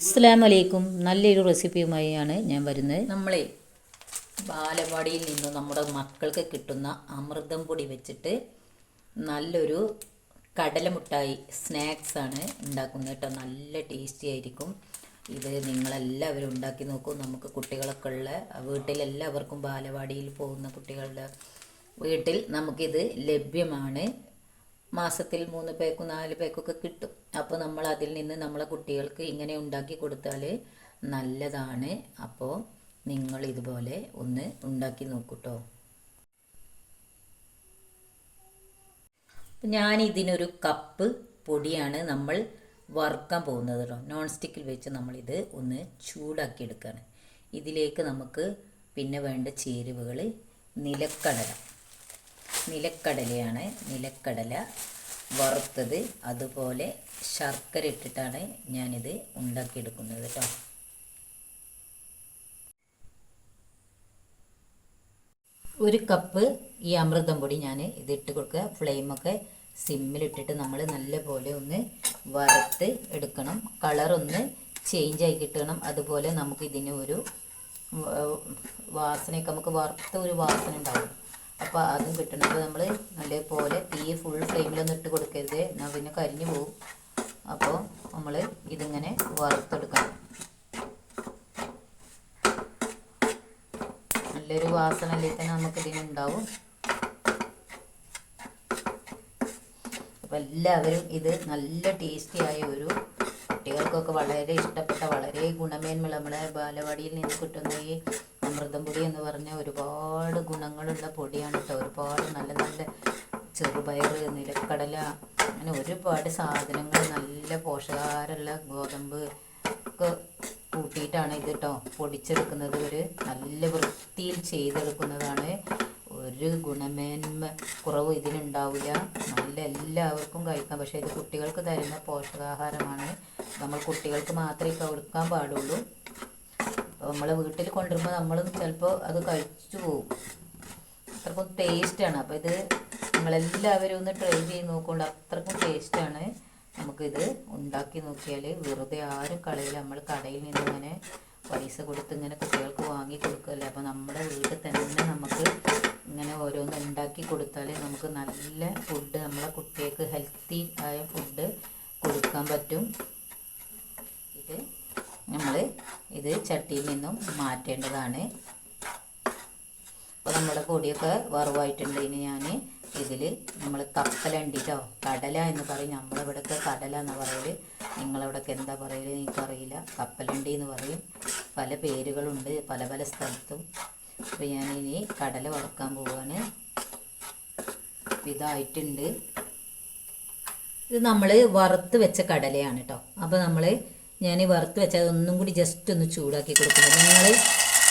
അസ്സാം വലൈക്കും നല്ലൊരു റെസിപ്പിയുമായാണ് ഞാൻ വരുന്നത്. നമ്മളെ ബാലവാടിയിൽ നിന്ന് നമ്മുടെ മക്കൾക്ക് കിട്ടുന്ന അമൃതം പൊടി വെച്ചിട്ട് നല്ലൊരു കടലമുട്ടായി സ്നാക്സാണ് ഉണ്ടാക്കുന്നത് കേട്ടോ. നല്ല ടേസ്റ്റി ആയിരിക്കും. ഇത് നിങ്ങളെല്ലാവരും ഉണ്ടാക്കി നോക്കൂ. നമുക്ക് കുട്ടികളൊക്കെ ഉള്ള വീട്ടിലെല്ലാവർക്കും ബാലവാടിയിൽ പോകുന്ന കുട്ടികളുടെ വീട്ടിൽ നമുക്കിത് ലഭ്യമാണ്. മാസത്തിൽ മൂന്ന് പേക്കും നാല് പേക്കൊക്കെ കിട്ടും. അപ്പോൾ നമ്മൾ അതിൽ നിന്ന് നമ്മളെ കുട്ടികൾക്ക് ഇങ്ങനെ ഉണ്ടാക്കി കൊടുത്താൽ നല്ലതാണ്. അപ്പോൾ നിങ്ങൾ ഇതുപോലെ ഒന്ന് ഉണ്ടാക്കി നോക്കൂട്ടോ. ഞാൻ ഇതിനൊരു കപ്പ് പൊടിയാണ് നമ്മൾ വറുക്കാൻ പോകുന്നത് കേട്ടോ നോൺ സ്റ്റിക്കിൽ വെച്ച് നമ്മളിത് ഒന്ന് ചൂടാക്കി എടുക്കുകയാണ് ഇതിലേക്ക് നമുക്ക് പിന്നെ വേണ്ട ചേരുവകൾ നിലക്കടല. നിലക്കടലയാണ് നിലക്കടല വറുത്തത് അതുപോലെ ശർക്കര ഇട്ടിട്ടാണ് ഞാനിത് ഉണ്ടാക്കിയെടുക്കുന്നത് കേട്ടോ. ഒരു കപ്പ് ഈ അമൃതം പൊടി ഞാൻ ഇതിട്ട് കൊടുക്കുക. ഫ്ലെയിമൊക്കെ സിമ്മിലിട്ടിട്ട് നമ്മൾ നല്ലപോലെ ഒന്ന് വറുത്ത് എടുക്കണം. കളറൊന്ന് ചേഞ്ച് ആയി കിട്ടണം. അതുപോലെ നമുക്ക് ഇതിന് ഒരു വാസനയൊക്കെ നമുക്ക് വറുത്ത ഒരു വാസന ഉണ്ടാവും. അപ്പോൾ ആദ്യം കിട്ടണത് നമ്മൾ നല്ലപോലെ തീ ഫുൾ ഫ്ലെയിമിലൊന്നും ഇട്ട് കൊടുക്കരുത്. എന്നാൽ പിന്നെ കരിഞ്ഞു പോകും അപ്പോൾ നമ്മൾ ഇതിങ്ങനെ വറുത്തെടുക്കണം നല്ലൊരു വാസന അല്ലെങ്കിൽ തന്നെ നമുക്ക് ഇതിനുണ്ടാവും അപ്പോൾ എല്ലാവരും ഇത് നല്ല ടേസ്റ്റി ആയ ഒരു കുട്ടികൾക്കൊക്കെ വളരെ ഇഷ്ടപ്പെട്ട വളരെ ഗുണമേന്മയുള്ള നമ്മളെ ബാലവാടിയിൽ നിന്ന് കിട്ടുന്ന ഈ അമൃതം പൊടി എന്ന് പറഞ്ഞ ഒരുപാട് ഗുണങ്ങളുള്ള പൊടിയാണ് കേട്ടോ ഒരുപാട് നല്ല നല്ല ചെറുപയർ നിലക്കടല അങ്ങനെ ഒരുപാട് സാധനങ്ങൾ നല്ല പോഷകാരമുള്ള ഗോതമ്പ് ഒക്കെ കൂട്ടിയിട്ടാണ് ഇത് കേട്ടോ പൊടിച്ചെടുക്കുന്നത്. ഒരു നല്ല വൃത്തിയിൽ ചെയ്തെടുക്കുന്നതാണ്. ഒരു ഗുണമേന്മ കുറവ് ഇതിനുണ്ടാവില്ല. നല്ല എല്ലാവർക്കും കഴിക്കാം. പക്ഷേ ഇത് കുട്ടികൾക്ക് തരുന്ന പോഷകാഹാരമാണ്. നമ്മൾ കുട്ടികൾക്ക് മാത്രമേ കൊടുക്കാൻ പാടുള്ളൂ. അപ്പോൾ നമ്മളെ വീട്ടിൽ കൊണ്ടുവരുമ്പോൾ നമ്മൾ ചിലപ്പോൾ അത് കഴിച്ചു പോകും അത്രക്കും ടേസ്റ്റാണ് അപ്പോൾ ഇത് നിങ്ങളെല്ലാവരും ഒന്ന് ട്രൈ ചെയ്ത് നോക്കുകൊണ്ട് അത്രക്കും ടേസ്റ്റാണ് നമുക്കിത് ഉണ്ടാക്കി നോക്കിയാൽ വെറുതെ ആരും കളയില്ല. നമ്മൾ കടയിൽ നിന്ന് ഇങ്ങനെ പൈസ കൊടുത്ത് ഇങ്ങനെ കുട്ടികൾക്ക് വാങ്ങി കൊടുക്കല്ലേ? അപ്പോൾ നമ്മുടെ വീട്ടിൽ തന്നെ നമുക്ക് ഇങ്ങനെ ഓരോന്ന് ഉണ്ടാക്കി കൊടുത്താൽ നമുക്ക് നല്ല ഫുഡ് നമ്മളെ കുട്ടികൾക്ക് ഹെൽത്തി ആയ ഫുഡ് കൊടുക്കാൻ പറ്റും. നമ്മൾ ഇത് ചട്ടിയിൽ നിന്നും മാറ്റേണ്ടതാണ്. അപ്പോൾ നമ്മുടെ പൊടിയൊക്കെ വറവായിട്ടുണ്ട്. ഇനി ഞാൻ ഇതിൽ നമ്മൾ കപ്പലണ്ടി കേട്ടോ കടല എന്ന് പറയും. നമ്മളിവിടെയൊക്കെ കടല എന്ന് പറയൽ നിങ്ങളിവിടെയൊക്കെ എന്താ പറയൽ എനിക്കറിയില്ല. കപ്പലണ്ടി എന്ന് പറയും. പല പേരുകളുണ്ട് പല പല സ്ഥലത്തും. അപ്പോൾ ഞാനിനി കടല വറുക്കാൻ പോവാണ്. ഇതായിട്ടുണ്ട്. ഇത് നമ്മൾ വറുത്ത് വെച്ച കടലയാണ് കേട്ടോ അപ്പോൾ നമ്മൾ ഞാൻ വറുത്ത് വെച്ചാൽ ഒന്നും കൂടി ജസ്റ്റ് ഒന്ന് ചൂടാക്കി കൊടുക്കണം നിങ്ങൾ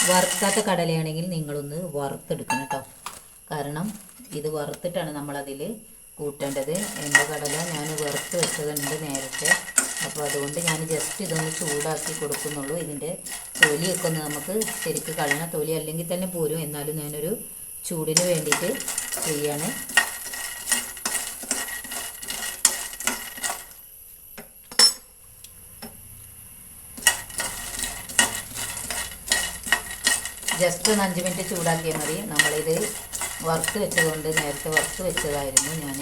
വറുക്കാത്ത കടലയാണെങ്കിൽ നിങ്ങളൊന്ന് വറുത്തെടുക്കണം കേട്ടോ. കാരണം ഇത് വറുത്തിട്ടാണ് നമ്മളതിൽ കൂട്ടേണ്ടത്. എന്റെ കടല ഞാൻ വറുത്ത് വെച്ചതുണ്ട് നേരത്തെ. അപ്പോൾ അതുകൊണ്ട് ഞാൻ ജസ്റ്റ് ഇതൊന്ന് ചൂടാക്കി കൊടുക്കുന്നുള്ളൂ. ഇതിന്റെ തൊലിയൊക്കെ ഒന്ന് നമുക്ക് ശരിക്ക് കളയണം തൊലി അല്ലെങ്കിൽ തന്നെ പോരും. എന്നാലും ഞാനൊരു ചൂടിന് വേണ്ടിയിട്ട് ചെയ്യാണ്. ജസ്റ്റ് ഒന്ന് അഞ്ച് മിനിറ്റ് ചൂടാക്കിയാൽ മതി. നമ്മളിത് വറുത്ത് വെച്ചതുകൊണ്ട് നേരത്തെ വറുത്ത് വെച്ചതായിരുന്നു ഞാൻ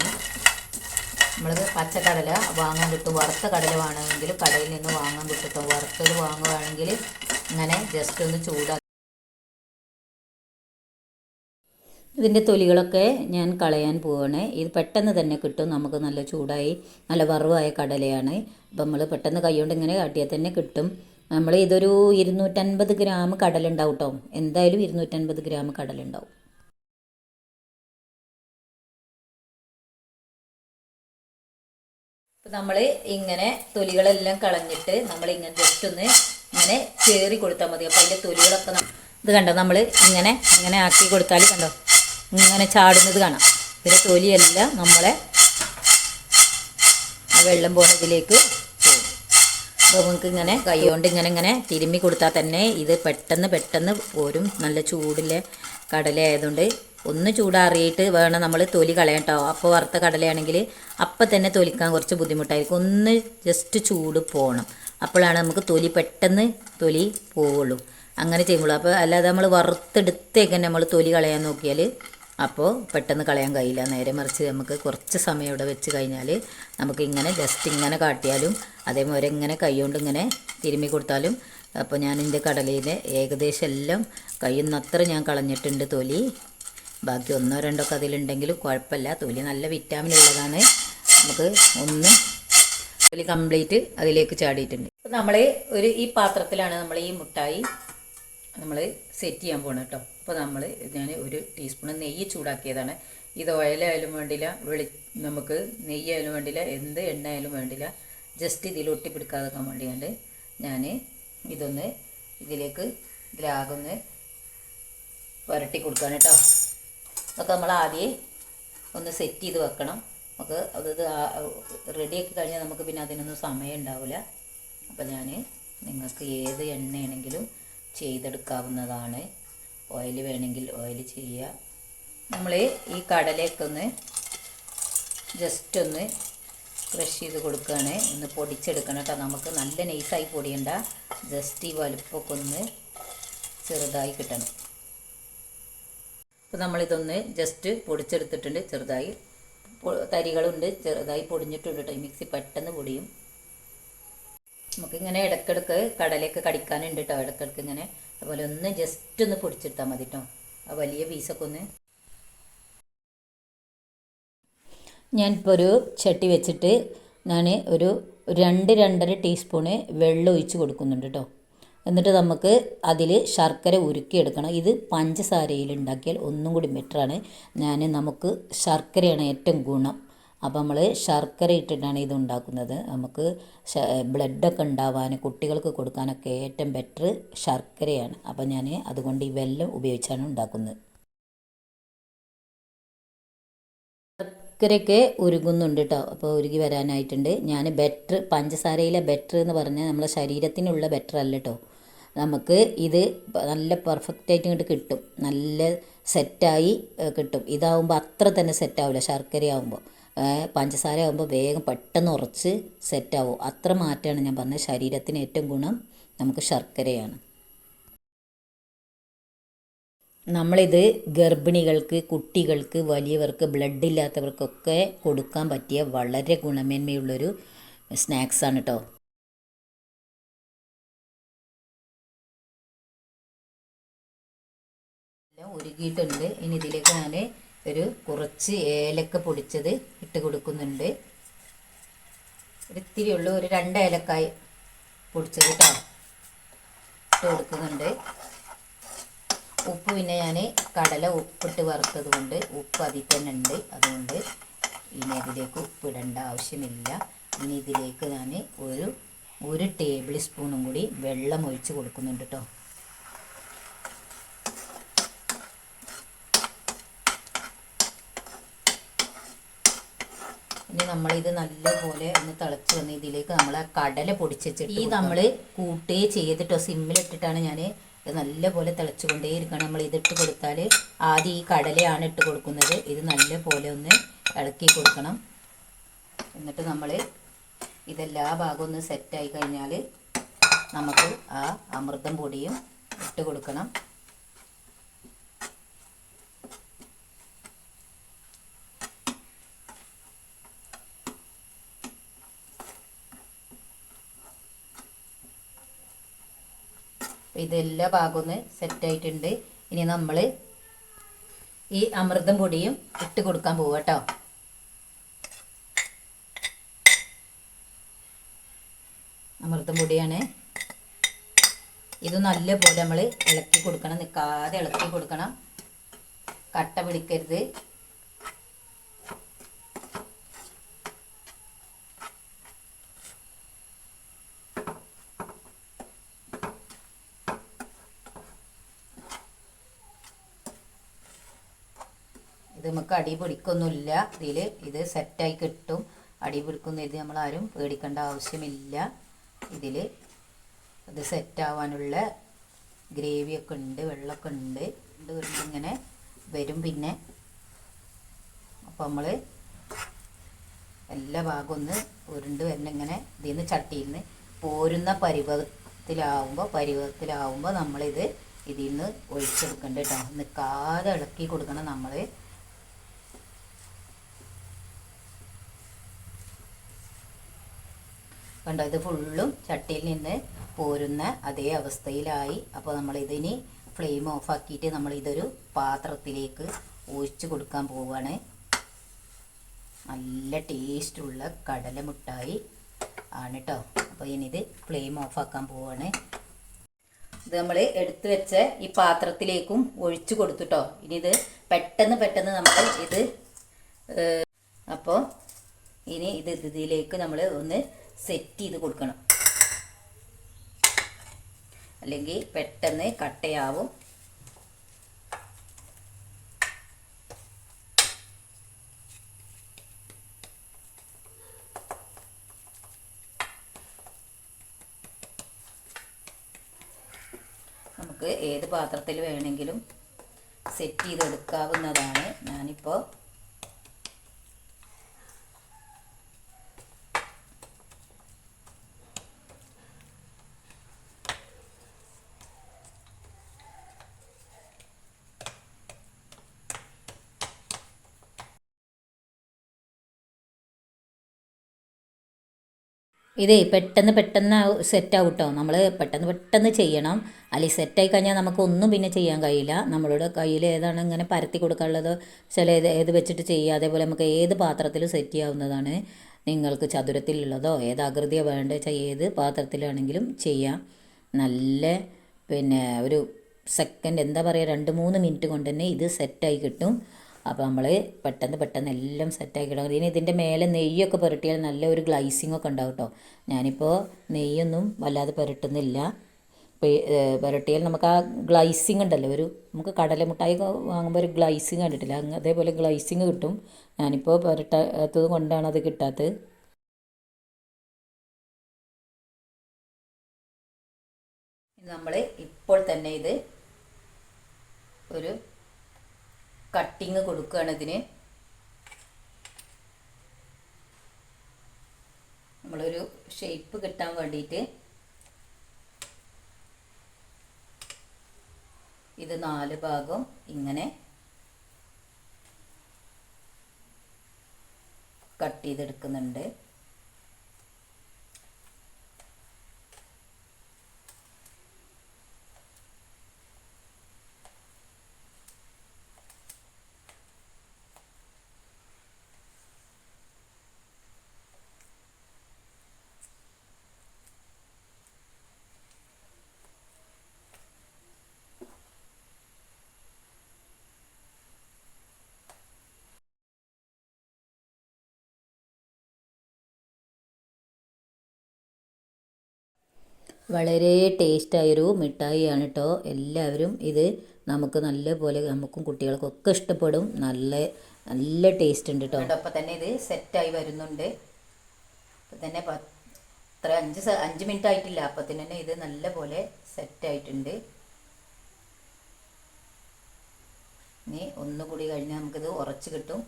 നമ്മളത് പച്ചക്കടല വാങ്ങാൻ കിട്ടും വറുത്ത കടല വേണമെങ്കിൽ കടയിൽ നിന്ന് വാങ്ങാൻ കിട്ടും വറുത്തത് വാങ്ങുകയാണെങ്കിൽ ഇങ്ങനെ ജസ്റ്റ് ഒന്ന് ചൂടാക്കി. ഇതിന്റെ തൊലികളൊക്കെ ഞാൻ കളയാൻ പോവാണ്. ഇത് പെട്ടെന്ന് തന്നെ കിട്ടും. നമുക്ക് നല്ല ചൂടായി നല്ല വറവായ കടലയാണ്. അപ്പം നമ്മൾ പെട്ടെന്ന് കൈ കൊണ്ട് ഇങ്ങനെ കാട്ടിയാൽ തന്നെ കിട്ടും. നമ്മൾ ഇതൊരു ഇരുന്നൂറ്റൻപത് ഗ്രാം കടലുണ്ടാവും കേട്ടോ എന്തായാലും ഇരുന്നൂറ്റൻപത് ഗ്രാം കടലുണ്ടാവും. അപ്പം നമ്മൾ ഇങ്ങനെ തൊലികളെല്ലാം കളഞ്ഞിട്ട് നമ്മൾ ഇങ്ങനെ ജസ്റ്റ് ഒന്ന് ഇങ്ങനെ ചേറി കൊടുത്താൽ മതി. അപ്പോൾ അതിന്റെ തൊലികളൊക്കെ ഇത് കണ്ടോ? നമ്മൾ ഇങ്ങനെ ഇങ്ങനെ ആക്കി കൊടുത്താൽ കണ്ടോ? ഇങ്ങനെ ചാടുന്നത് കാണാം. ഇതിന്റെ തൊലിയെല്ലാം നമ്മളെ വെള്ളം പോകുന്നതിലേക്ക് പോകും അപ്പോൾ നമുക്ക് ഇങ്ങനെ കൈ കൊണ്ട് ഇങ്ങനെ ഇങ്ങനെ തിരുമ്മി കൊടുത്താൽ തന്നെ ഇത് പെട്ടെന്ന് പെട്ടെന്ന് പോരും. നല്ല ചൂടിലെ കടല ആയതുകൊണ്ട് ഒന്ന് ചൂടാറിയിട്ട് വേണം നമ്മൾ തൊലി കളയാൻ കേട്ടോ അപ്പോൾ വറുത്ത കടലയാണെങ്കിൽ അപ്പം തന്നെ തൊലിക്കാൻ കുറച്ച് ബുദ്ധിമുട്ടായിരിക്കും. ഒന്ന് ജസ്റ്റ് ചൂട് പോകണം അപ്പോഴാണ് നമുക്ക് തൊലി പെട്ടെന്ന് തൊലി പോവുള്ളൂ. അങ്ങനെ ചെയ്യുമ്പോൾ അപ്പോൾ അല്ലാതെ നമ്മൾ വറുത്തെടുത്തേക്ക് നമ്മൾ തൊലി കളയാൻ നോക്കിയാൽ അപ്പോൾ പെട്ടെന്ന് കളയാൻ കഴിയില്ല. നേരെ മറിച്ച് നമുക്ക് കുറച്ച് സമയം ഇവിടെ വെച്ച് കഴിഞ്ഞാൽ നമുക്ക് ഇങ്ങനെ ജസ്റ്റ് ഇങ്ങനെ കാട്ടിയാലും അതേപോലെ ഇങ്ങനെ കൈകൊണ്ട് ഇങ്ങനെ തിരുമ്മി കൊടുത്താലും അപ്പോൾ ഞാൻ എന്റെ കടലയിൽ ഏകദേശം എല്ലാം കഴിയുന്നത്ര ഞാൻ കളഞ്ഞിട്ടുണ്ട് തൊലി. ബാക്കി ഒന്നോ രണ്ടോ ഒക്കെ അതിലുണ്ടെങ്കിലും കുഴപ്പമില്ല. തൊലി നല്ല വിറ്റാമിൻ ഉള്ളതാണ്. നമുക്ക് ഒന്ന് തൊലി കംപ്ലീറ്റ് അതിലേക്ക് ചാടിയിട്ടുണ്ട്. നമ്മൾ ഒരു ഈ പാത്രത്തിലാണ് നമ്മൾ ഈ മുട്ടായി നമ്മൾ സെറ്റ് ചെയ്യാൻ പോകണം കേട്ടോ അപ്പോൾ നമ്മൾ ഞാൻ ഒരു ടീസ്പൂൺ നെയ്യ് ചൂടാക്കിയതാണ്. ഇത് ഓയിലായാലും വേണ്ടില്ല വെളി നമുക്ക് നെയ്യായാലും വേണ്ടില്ല എന്ത് എണ്ണ ആയാലും വേണ്ടില്ല. ജസ്റ്റ് ഇതിൽ ഒട്ടിപ്പിടിക്കാതെക്കാൻ വേണ്ടിയാണ്ട് ഞാൻ ഇതൊന്ന് ഇതിലേക്ക് ദ്രാഗൊന്ന് പുരട്ടി കൊടുക്കാൻ കേട്ടോ അതൊക്കെ നമ്മൾ ആദ്യം ഒന്ന് സെറ്റ് ചെയ്ത് വെക്കണം. നമുക്ക് അത് റെഡിയാക്കി കഴിഞ്ഞാൽ നമുക്ക് പിന്നെ അതിനൊന്നും സമയം ഉണ്ടാവില്ല അപ്പോൾ ഞാൻ നിങ്ങൾക്ക് ഏത് എണ്ണയാണെങ്കിലും ചെയ്തെടുക്കാവുന്നതാണ്. ഓയിൽ വേണമെങ്കിൽ ഓയിൽ ചെയ്യുക. നമ്മൾ ഈ കടലയൊക്കെ ജസ്റ്റ് ഒന്ന് ക്രഷ് ചെയ്ത് കൊടുക്കുകയാണ്. ഒന്ന് പൊടിച്ചെടുക്കണം കേട്ടോ. നമുക്ക് നല്ല നൈസായി പൊടിയണ്ട. ജസ്റ്റ് ഈ വലുപ്പമൊക്കെ ഒന്ന് ചെറുതായി കിട്ടണം. അപ്പോൾ നമ്മളിതൊന്ന് ജസ്റ്റ് പൊടിച്ചെടുത്തിട്ടുണ്ട്. ചെറുതായി തരികളുണ്ട്. ചെറുതായി പൊടിഞ്ഞിട്ടുണ്ട് കേട്ടോ. മിക്സി പെട്ടെന്ന് പൊടിയും. നമുക്കിങ്ങനെ ഇടയ്ക്കിടയ്ക്ക് കടലയൊക്കെ കടിക്കാനുണ്ട് കേട്ടോ. ഇടയ്ക്കിടയ്ക്ക് ഇങ്ങനെ അതുപോലെ ഒന്ന് ജസ്റ്റ് ഒന്ന് പൊടിച്ചെടുത്താൽ മതി കേട്ടോ ആ വലിയ പീസൊക്കെ ഒന്ന്. ഞാനിപ്പോൾ ഒരു ചട്ടി വെച്ചിട്ട് ഞാൻ ഒരു രണ്ട് രണ്ടര ടീസ്പൂണ് വെള്ളം ഒഴിച്ച് കൊടുക്കുന്നുണ്ട് കേട്ടോ എന്നിട്ട് നമുക്ക് അതിൽ ശർക്കര ഉരുക്കിയെടുക്കണം. ഇത് പഞ്ചസാരയിൽ ഉണ്ടാക്കിയാൽ ഒന്നും കൂടി ബെറ്ററാണ് ഞാൻ നമുക്ക് ശർക്കരയാണ് ഏറ്റവും ഗുണം. അപ്പോൾ നമ്മൾ ശർക്കര ഇട്ടിട്ടാണ് ഇത് ഉണ്ടാക്കുന്നത്. നമുക്ക് ബ്ലഡൊക്കെ ഉണ്ടാവാൻ കുട്ടികൾക്ക് കൊടുക്കാനൊക്കെ ഏറ്റവും ബെറ്റർ ശർക്കരയാണ്. അപ്പം ഞാൻ അതുകൊണ്ട് ഈ വെല്ലം ഉപയോഗിച്ചാണ് ഉണ്ടാക്കുന്നത്. ശർക്കരയൊക്കെ ഉരുകുന്നുണ്ട് കേട്ടോ അപ്പോൾ ഉരുകി വരാനായിട്ടുണ്ട്. ഞാൻ ബെറ്റർ പഞ്ചസാരയിലെ ബെറ്റർ എന്ന് പറഞ്ഞാൽ നമ്മളെ ശരീരത്തിനുള്ള ബെറ്റർ അല്ല കേട്ടോ നമുക്ക് ഇത് നല്ല പെർഫെക്റ്റ് ആയിട്ട് ഇങ്ങോട്ട് കിട്ടും. നല്ല സെറ്റായി കിട്ടും. ഇതാവുമ്പോൾ അത്ര തന്നെ സെറ്റാവില്ല ശർക്കര ആവുമ്പോൾ പഞ്ചസാര ആകുമ്പോൾ വേഗം പെട്ടെന്ന് ഉറച്ച് സെറ്റാവും. അത്ര മാറ്റമാണ് ഞാൻ പറഞ്ഞത്. ശരീരത്തിന് ഏറ്റവും ഗുണം നമുക്ക് ശർക്കരയാണ്. നമ്മളിത് ഗർഭിണികൾക്ക് കുട്ടികൾക്ക് വലിയവർക്ക് ബ്ലഡ് ഇല്ലാത്തവർക്കൊക്കെ കൊടുക്കാൻ പറ്റിയ വളരെ ഗുണമേന്മയുള്ളൊരു സ്നാക്സാണ് കേട്ടോ എല്ലാം ഉരുകിയിട്ടുണ്ട്. ഇനി ഇതിലേക്ക് ഞാൻ ഒരു കുറച്ച് ഏലക്ക പൊടിച്ചത് ഇട്ട് കൊടുക്കുന്നുണ്ട്. ഒരിത്തിരി ഉള്ളു ഒരു രണ്ട് ഏലക്കായ് പൊടിച്ചത് കേട്ടോ ഇട്ട് കൊടുക്കുന്നുണ്ട്. ഉപ്പ് പിന്നെ ഞാൻ കടല ഉപ്പിട്ട് വറുത്തത് കൊണ്ട് ഉപ്പ് അതിൽ തന്നെ ഉണ്ട്. അതുകൊണ്ട് ഇനി അതിലേക്ക് ഉപ്പിടേണ്ട ആവശ്യമില്ല. ഇനി ഇതിലേക്ക് ഞാൻ ഒരു ഒരു ടേബിൾ സ്പൂണും കൂടി വെള്ളം ഒഴിച്ച് കൊടുക്കുന്നുണ്ട് കേട്ടോ ഇനി നമ്മളിത് നല്ലപോലെ ഒന്ന് തിളച്ച് വന്ന് ഇതിലേക്ക് നമ്മൾ ആ കടല പൊടിച്ചിട്ട് ഈ നമ്മൾ കൂട്ടേ ചെയ്തിട്ടോ സിമ്മിലിട്ടിട്ടാണ് ഞാൻ ഇത് നല്ലപോലെ തിളച്ചുകൊണ്ടേ ഇരിക്കണം നമ്മൾ ഇതിട്ട് കൊടുത്താൽ ആദ്യം ഈ കടലയാണ് ഇട്ട് കൊടുക്കുന്നത്. ഇത് നല്ലപോലെ ഒന്ന് ഇളക്കി കൊടുക്കണം. എന്നിട്ട് നമ്മൾ ഇതെല്ലാ ഭാഗവും ഒന്ന് സെറ്റായി കഴിഞ്ഞാൽ നമുക്ക് ആ അമൃതം പൊടിയും ഇട്ട് കൊടുക്കണം. ഇതെല്ലാ ഭാഗവും ഒന്ന് സെറ്റായിട്ടുണ്ട് ഇനി നമ്മൾ ഈ അമൃതം പൊടിയും ഇട്ട് കൊടുക്കാൻ പോവുക കേട്ടോ അമൃതം പൊടിയാണ്. ഇത് നല്ലപോലെ നമ്മൾ ഇളക്കി കൊടുക്കണം. നിൽക്കാതെ ഇളക്കി കൊടുക്കണം. കട്ട പിടിക്കരുത് ഇത് നമുക്ക് അടി പിടിക്കൊന്നുമില്ല. ഇതിൽ ഇത് സെറ്റായി കിട്ടും. അടി പിടിക്കുന്ന ഇത് നമ്മളാരും പേടിക്കേണ്ട ആവശ്യമില്ല. ഇതിൽ ഇത് സെറ്റാവാനുള്ള ഗ്രേവിയൊക്കെ ഉണ്ട് വെള്ളമൊക്കെ ഉണ്ട്. ഇത് ഇങ്ങനെ വരും പിന്നെ. അപ്പോൾ നമ്മൾ എല്ലാ ഭാഗവും ഒന്ന് ഉരുണ്ട് വരുന്ന ഇങ്ങനെ ഇതിൽ നിന്ന് ചട്ടിയിൽ നിന്ന് പോരുന്ന പരിവത്തിലാവുമ്പോൾ പരിവത്തിലാവുമ്പോൾ നമ്മളിത് ഇതിൽ നിന്ന് ഒഴിച്ചെടുക്കണ്ട കേട്ടോ നിൽക്കാതെ ഇളക്കി കൊടുക്കണം നമ്മൾ കണ്ടോ ഇത് ഫുള്ളും ചട്ടിയിൽ നിന്ന് പോരുന്ന അതേ അവസ്ഥയിലായി. അപ്പോൾ നമ്മൾ ഇതിന് ഫ്ലെയിം ഓഫ് ആക്കിയിട്ട് നമ്മൾ ഇതൊരു പാത്രത്തിലേക്ക് ഒഴിച്ച് കൊടുക്കാൻ പോവുകയാണ് നല്ല ടേസ്റ്റുള്ള കടല മുട്ടായി ആണ് കേട്ടോ അപ്പോൾ ഇനി ഇത് ഫ്ലെയിം ഓഫ് ആക്കാൻ പോവുകയാണ് ഇത് നമ്മൾ എടുത്തു വെച്ച ഈ പാത്രത്തിലേക്കും ഒഴിച്ചു കൊടുത്തുട്ടോ ഇനി ഇത് പെട്ടെന്ന് പെട്ടെന്ന് നമ്മൾ ഇത് അപ്പോൾ ഇനി ഇത് ഇതിലേക്ക് നമ്മൾ ഒന്ന് സെറ്റ് ചെയ്ത് കൊടുക്കണം. അല്ലെങ്കിൽ പെട്ടെന്ന് കട്ടയാവും. നമുക്ക് ഏത് പാത്രത്തിൽ വേണമെങ്കിലും സെറ്റ് ചെയ്തെടുക്കാവുന്നതാണ് ഞാനിപ്പോൾ ഇതേ പെട്ടെന്ന് പെട്ടെന്ന് സെറ്റ് ആവും കേട്ടോ നമ്മൾ പെട്ടെന്ന് പെട്ടെന്ന് ചെയ്യണം. അല്ലെങ്കിൽ സെറ്റായി കഴിഞ്ഞാൽ നമുക്ക് ഒന്നും പിന്നെ ചെയ്യാൻ കഴിയില്ല. നമ്മളുടെ കയ്യിൽ ഏതാണ് ഇങ്ങനെ പരത്തി കൊടുക്കാനുള്ളത് ചില ഏത് ഏത് വെച്ചിട്ട് ചെയ്യുക. അതേപോലെ നമുക്ക് ഏത് പാത്രത്തിലും സെറ്റ് ചെയ്യാവുന്നതാണ് നിങ്ങൾക്ക് ചതുരത്തിലുള്ളതോ ഏത് ആകൃതിയോ വെച്ചാൽ ഏത് പാത്രത്തിലാണെങ്കിലും ചെയ്യാം. നല്ല പിന്നെ ഒരു സെക്കൻഡ് എന്താ പറയുക രണ്ട് മൂന്ന് മിനിറ്റ് കൊണ്ട് തന്നെ ഇത് സെറ്റായി കിട്ടും. അപ്പോൾ നമ്മൾ പെട്ടെന്ന് പെട്ടെന്ന് എല്ലാം സെറ്റാക്കി ഇടണം ഇനി ഇതിന്റെ മേലെ നെയ്യൊക്കെ പുരട്ടിയാൽ നല്ല ഒരു ഗ്ലൈസിങ് ഒക്കെ ഉണ്ടാവും കേട്ടോ ഞാനിപ്പോൾ നെയ്യൊന്നും വല്ലാതെ പുരട്ടുന്നില്ല. പുരട്ടിയാൽ നമുക്ക് ആ ഗ്ലൈസിങ് ഉണ്ടല്ലോ ഒരു നമുക്ക് കടലമുട്ടായി വാങ്ങുമ്പോൾ ഒരു ഗ്ലൈസിങ് കണ്ടിട്ടില്ല. അങ്ങ് അതേപോലെ ഗ്ലൈസിങ് കിട്ടും. ഞാനിപ്പോൾ പുരട്ടാത്തത് കൊണ്ടാണ് അത് കിട്ടാത്തത്. നമ്മൾ ഇപ്പോൾ തന്നെ ഇത് ഒരു കട്ടിങ് കൊടുക്കുകയാണ് ഇതിന്. നമ്മളൊരു ഷേപ്പ് കിട്ടാൻ വേണ്ടിയിട്ട് ഇത് നാല് ഭാഗം ഇങ്ങനെ കട്ട് ചെയ്തെടുക്കുന്നുണ്ട്. വളരെ ടേസ്റ്റായൊരു മിഠായിയാണ് കേട്ടോ എല്ലാവരും ഇത് നമുക്ക് നല്ല പോലെ നമുക്കും കുട്ടികൾക്കൊക്കെ ഇഷ്ടപ്പെടും. നല്ല നല്ല ടേസ്റ്റ് ഉണ്ട് കേട്ടോ അപ്പം തന്നെ ഇത് സെറ്റായി വരുന്നുണ്ട്. അപ്പം തന്നെ അത്ര അഞ്ച് അഞ്ച് മിനിറ്റ് ആയിട്ടില്ല അപ്പത്തിന് തന്നെ ഇത് നല്ല പോലെ സെറ്റായിട്ടുണ്ട്. ഇനി ഒന്നുകൂടി കഴിഞ്ഞാൽ നമുക്കിത് ഉറച്ച് കിട്ടും.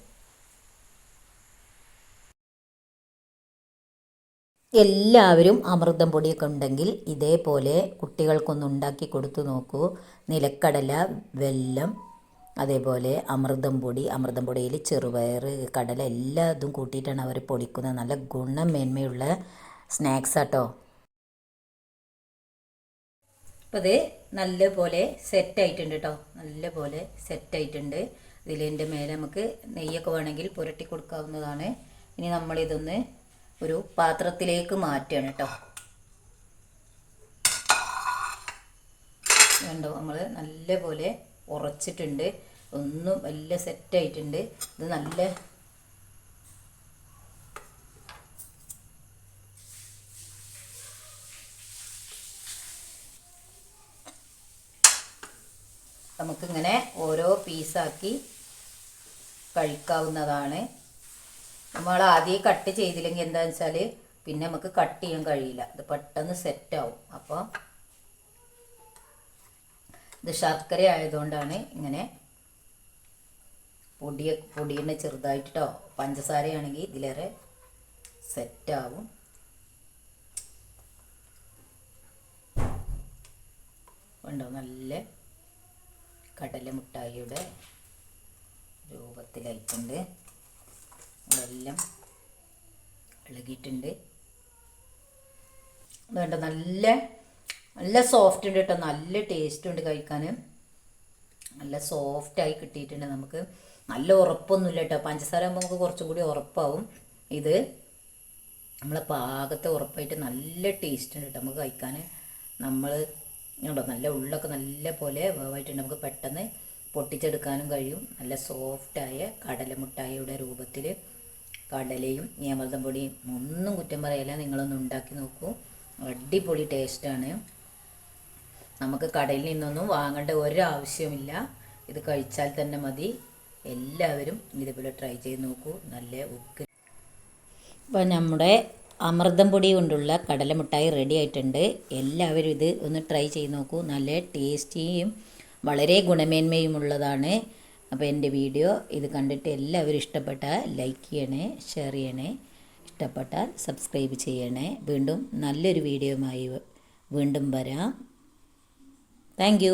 എല്ലാവരും അമൃതം പൊടിയൊക്കെ ഉണ്ടെങ്കിൽ ഇതേപോലെ കുട്ടികൾക്കൊന്ന് ഉണ്ടാക്കി കൊടുത്തു നോക്കൂ. നിലക്കടല വെല്ലം അതേപോലെ അമൃതം പൊടി അമൃതം പൊടിയിൽ ചെറുപയർ കടല എല്ലാ ഇതും കൂട്ടിയിട്ടാണ് അവർ പൊടിക്കുന്നത്. നല്ല ഗുണമേന്മയുള്ള സ്നാക്സ് ആട്ടോ. അപ്പോൾ അത് നല്ലപോലെ സെറ്റായിട്ടുണ്ട് കേട്ടോ നല്ലപോലെ സെറ്റായിട്ടുണ്ട് ഇതിന്റെ മേലെ നമുക്ക് നെയ്യൊക്കെ വേണമെങ്കിൽ പുരട്ടി കൊടുക്കാവുന്നതാണ്. ഇനി നമ്മളിതൊന്ന് ഒരു പാത്രത്തിലേക്ക് മാറ്റുകയാണ് കേട്ടോ കണ്ടോ നമ്മൾ നല്ലപോലെ ഉറച്ചിട്ടുണ്ട്. ഒന്നും നല്ല സെറ്റായിട്ടുണ്ട് ഇത് നല്ല നമുക്കിങ്ങനെ ഓരോ പീസാക്കി കഴിക്കാവുന്നതാണ്. നമ്മൾ ആദ്യം കട്ട് ചെയ്തില്ലെങ്കിൽ എന്താണെന്ന് വെച്ചാൽ പിന്നെ നമുക്ക് കട്ട് ചെയ്യാൻ കഴിയില്ല. ഇത് പെട്ടെന്ന് സെറ്റ് ആവും. അപ്പം ഇത് ശർക്കര ആയതുകൊണ്ടാണ് ഇങ്ങനെ പൊടിയ പൊടിയുടെ ചെറുതായിട്ടോ പഞ്ചസാരയാണെങ്കിൽ ഇതിലേറെ സെറ്റ് ആവും. ഉണ്ടോ നല്ല കടല മിഠായിയുടെ രൂപത്തിലായിട്ടുണ്ട്. അതെല്ലാം ഇളകിയിട്ടുണ്ട്. വേണ്ട നല്ല നല്ല സോഫ്റ്റ് ഉണ്ട് കേട്ടോ നല്ല ടേസ്റ്റ് ഉണ്ട് കഴിക്കാൻ. നല്ല സോഫ്റ്റായി കിട്ടിയിട്ടുണ്ട് നമുക്ക്. നല്ല ഉറപ്പൊന്നുമില്ല കേട്ടോ പഞ്ചസാര ആകുമ്പോൾ നമുക്ക് കുറച്ചും കൂടി ഉറപ്പാവും. ഇത് നമ്മളെ പാകത്തെ ഉറപ്പായിട്ട് നല്ല ടേസ്റ്റ് ഉണ്ട് കേട്ടോ നമുക്ക് കഴിക്കാൻ. നമ്മൾ ഉണ്ടോ നല്ല ഉള്ളൊക്കെ നല്ല പോലെ വേവായിട്ടുണ്ട്. നമുക്ക് പെട്ടെന്ന് പൊട്ടിച്ചെടുക്കാനും കഴിയും. നല്ല സോഫ്റ്റായ കടലമുട്ടായിയുടെ രൂപത്തിൽ കടലയും ഏമൃതം പൊടിയും ഒന്നും കുറ്റം പറയില്ല. നിങ്ങളൊന്ന് ഉണ്ടാക്കി നോക്കൂ. അടിപൊളി ടേസ്റ്റാണ് നമുക്ക് കടയിൽ നിന്നൊന്നും വാങ്ങേണ്ട ഒരാവശ്യമില്ല ഇത് കഴിച്ചാൽ തന്നെ മതി. എല്ലാവരും ഇതുപോലെ ട്രൈ ചെയ്ത് നോക്കൂ. നല്ല ഉക്ക്. അപ്പോൾ നമ്മുടെ അമൃതം പൊടി കൊണ്ടുള്ള കടലമിഠായി റെഡി ആയിട്ടുണ്ട്. എല്ലാവരും ഇത് ഒന്ന് ട്രൈ ചെയ്ത് നോക്കൂ. നല്ല ടേസ്റ്റിയും വളരെ ഗുണമേന്മയുമുള്ളതാണ്. അപ്പോൾ എന്റെ വീഡിയോ ഇത് കണ്ടിട്ട് എല്ലാവരും ഇഷ്ടപ്പെട്ടാൽ ലൈക്ക് ചെയ്യണേ ഷെയർ ചെയ്യണേ ഇഷ്ടപ്പെട്ടാൽ സബ്സ്ക്രൈബ് ചെയ്യണേ. വീണ്ടും നല്ലൊരു വീഡിയോയുമായി വീണ്ടും വരാം. താങ്ക്